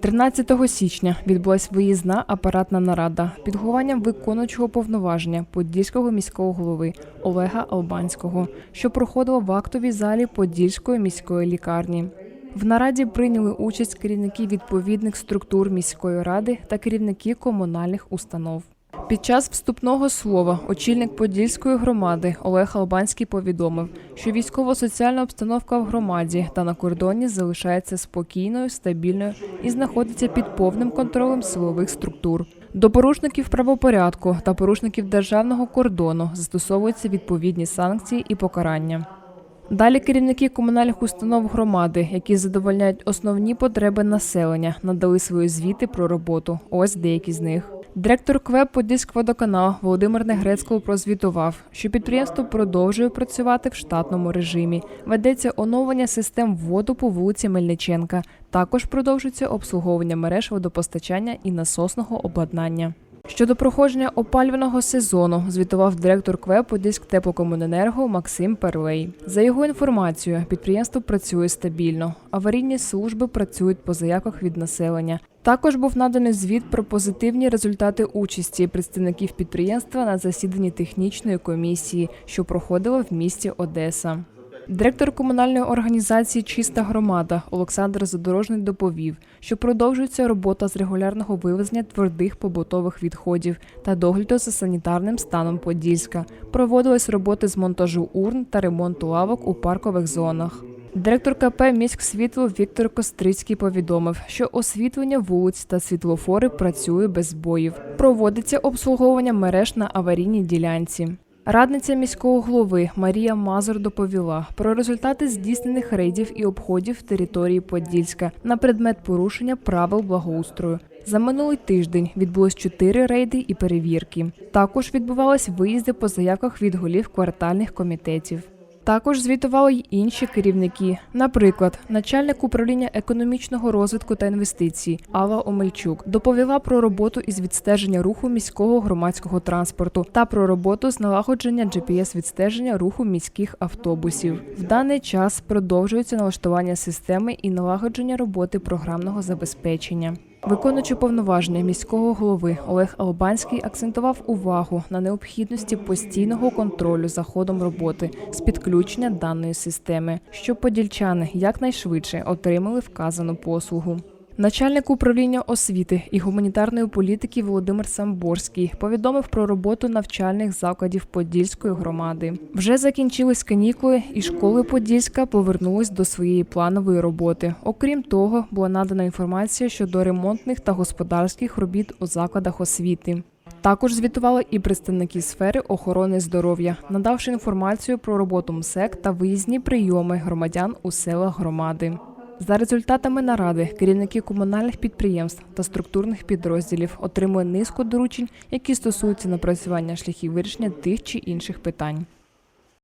13 січня відбулась виїзна апаратна нарада під головуванням виконуючого повноваження Подільського міського голови Олега Албанського, що проходила в актовій залі Подільської міської лікарні. В нараді прийняли участь керівники відповідних структур міської ради та керівники комунальних установ. Під час вступного слова очільник Подільської громади Олег Албанський повідомив, що військово-соціальна обстановка в громаді та на кордоні залишається спокійною, стабільною і знаходиться під повним контролем силових структур. До порушників правопорядку та порушників державного кордону застосовуються відповідні санкції і покарання. Далі керівники комунальних установ громади, які задовольняють основні потреби населення, надали свої звіти про роботу. Ось деякі з них. Директор КВЕП «Подільськводоканал» Володимир Негрецького прозвітував, що підприємство продовжує працювати в штатному режимі. Ведеться оновлення систем воду по вулиці Мельниченка. Також продовжується обслуговування мереж водопостачання і насосного обладнання. Щодо проходження опалювального сезону, звітував директор КВЕП «Подільськ теплокомуненерго Максим Перлей. За його інформацією, підприємство працює стабільно. Аварійні служби працюють по заявках від населення. Також був наданий звіт про позитивні результати участі представників підприємства на засіданні технічної комісії, що проходила в місті Одеса. Директор комунальної організації Чиста громада Олександр Задорожний доповів, що продовжується робота з регулярного вивезення твердих побутових відходів та догляду за санітарним станом Подільська. Проводились роботи з монтажу урн та ремонту лавок у паркових зонах. Директор КП «Міськсвітло» Віктор Кострицький повідомив, що освітлення вулиць та світлофори працює без збоїв. Проводиться обслуговування мереж на аварійній ділянці. Радниця міського голови Марія Мазур доповіла про результати здійснених рейдів і обходів території Подільська на предмет порушення правил благоустрою. За минулий тиждень відбулось чотири рейди і перевірки. Також відбувались виїзди по заявках від голів квартальних комітетів. Також звітували й інші керівники. Наприклад, начальник управління економічного розвитку та інвестицій Алла Омельчук доповіла про роботу із відстеження руху міського громадського транспорту та про роботу з налагодження gps відстеження руху міських автобусів. В даний час продовжується налаштування системи і налагодження роботи програмного забезпечення. Виконуючи повноваження міського голови Олег Албанський акцентував увагу на необхідності постійного контролю за ходом роботи з підключення даної системи, щоб подільчани якнайшвидше отримали вказану послугу. Начальник управління освіти і гуманітарної політики Володимир Самборський повідомив про роботу навчальних закладів Подільської громади. Вже закінчились канікули, і школи Подільська повернулись до своєї планової роботи. Окрім того, була надана інформація щодо ремонтних та господарських робіт у закладах освіти. Також звітували і представники сфери охорони здоров'я, надавши інформацію про роботу МСЕК та виїзні прийоми громадян у селах громади. За результатами наради керівники комунальних підприємств та структурних підрозділів отримує низку доручень, які стосуються напрацювання шляхів вирішення тих чи інших питань.